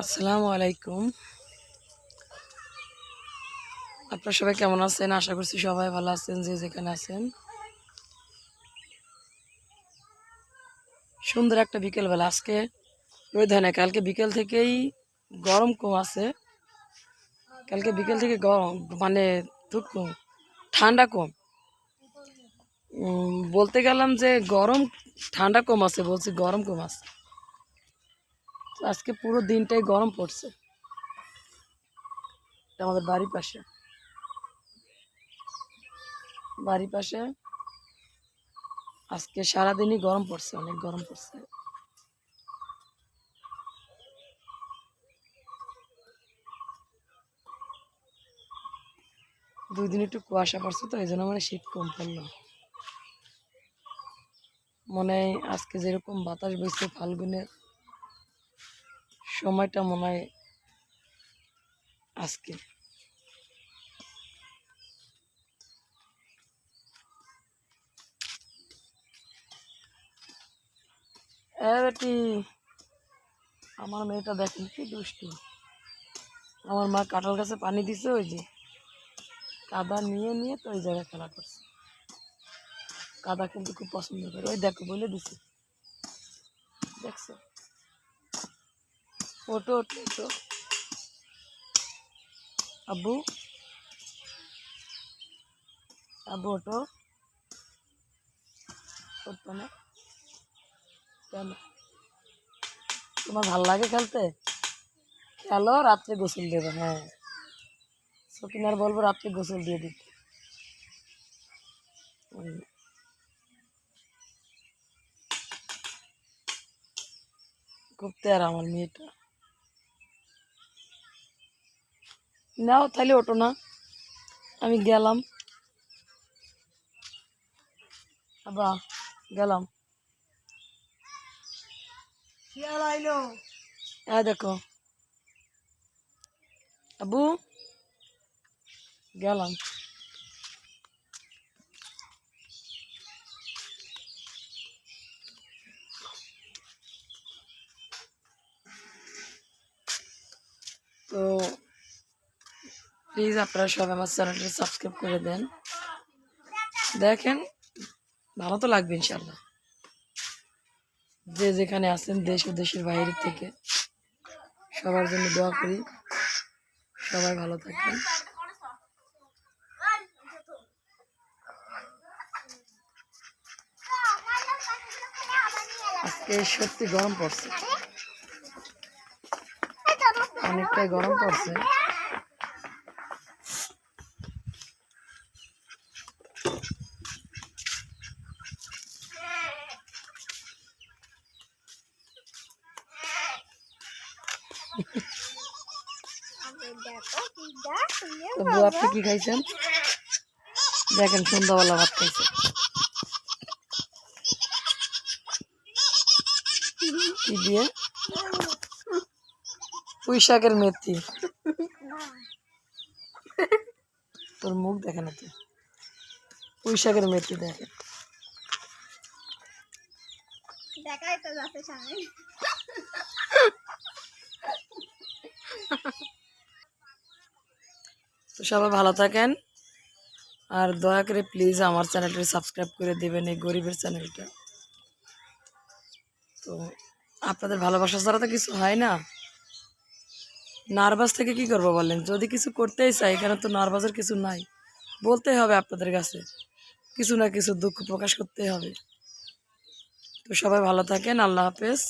আসসালামু আলাইকুম। আপনারা সবাই কেমন আছেন? আশা করছি সবাই ভালো আছেন, যে যেখানে আছেন। সুন্দর একটা বিকেলবেলা। আজকে রোদ হয় না কালকে বিকেল থেকেই গরম কম আছে। কালকে বিকেল থেকে গরম মানে খুব কম, ঠান্ডা কম। বলতে গেলাম যে গরম, ঠান্ডা কম আছে, বলছি গরম কম আছে। আজকে পুরো দিনটাই গরম পড়ছে। আমাদের বাড়ির পাশে। বাড়ির পাশে আজকে সারাদিনই গরম পড়ছে, অনেক গরম পড়ছে। দুই দিন একটু কুয়াশা পড়ছে তো এই জন্য মানে শীত কম পড়ল। মনে আজকে যেরকম বাতাস বইছে, ফাল্গুনের সময়টা মনে হয় আজকে। আমার মেয়েটা দেখেন কি দুষ্টু। আমার মা কাঁঠাল গাছে পানি দিছে ওই যে, কাদা নিয়ে নিয়ে তো ওই জায়গায় খেলা করছে। কাদা কিন্তু খুব পছন্দ করে। ওই দেখো, বলে দিছে। দেখছ? ওটো ওটো আব্বু? আব্বু ওটো কেন? তোমার ভালো লাগে খেলতে? খেলো, রাত্রে গোসল দেবে হ্যাঁ। সকিন আর বলব রাত্রে গোসল দিয়ে দিতে। খুব তেরা আমার মেয়েটা। নাও তাহলে ওঠো না। আমি গেলাম। আবা গেলাম। শিয়াল আইলো। হ্যাঁ দেখো। আবু গেলাম। তো প্লিজ আপনারা সবাই আমার চ্যানেলটা সাবস্ক্রাইব করে দেন। দেখেন, ভালো তো লাগবে ইনশাল্লাহ যে যেখানে আছেন দেশ ও দেশের বাইরে থেকে, সবার জন্য দোয়া করি। সবাই ভালো থাকবেন। আজকে সত্যি গরম পড়ছে। অনেকটাই গরম পড়ছে। বউ আপনি কি খাইছেন? দেখেন, সন্ধ্যাবেলা ভাত খাইছে। কি দিয়ে? পুঁই শাকের মেথি। তোর মুখ দেখে না তুই। পুঁই শাকের মেথি দেখে। দেখাই তো যাচ্ছে সামনে। তো সবাই ভালো থাকেন। আর দয়া করে প্লিজ আমার চ্যানেলটি সাবস্ক্রাইব করে দেবেন এই গরিবের চ্যানেলটা। তো আপনাদের ভালোবাসা ছাড়া তো কিছু হয় না। নার্ভাস থেকে কি করব বলেন? যদি কিছু করতেই চাই, এখানে তো নার্ভাসের কিছু নাই। বলতেই হবে আপনাদের কাছে, কিছু না কিছু দুঃখ প্রকাশ করতে হবে। তো সবাই ভালো থাকেন, আল্লাহ হাফেজ।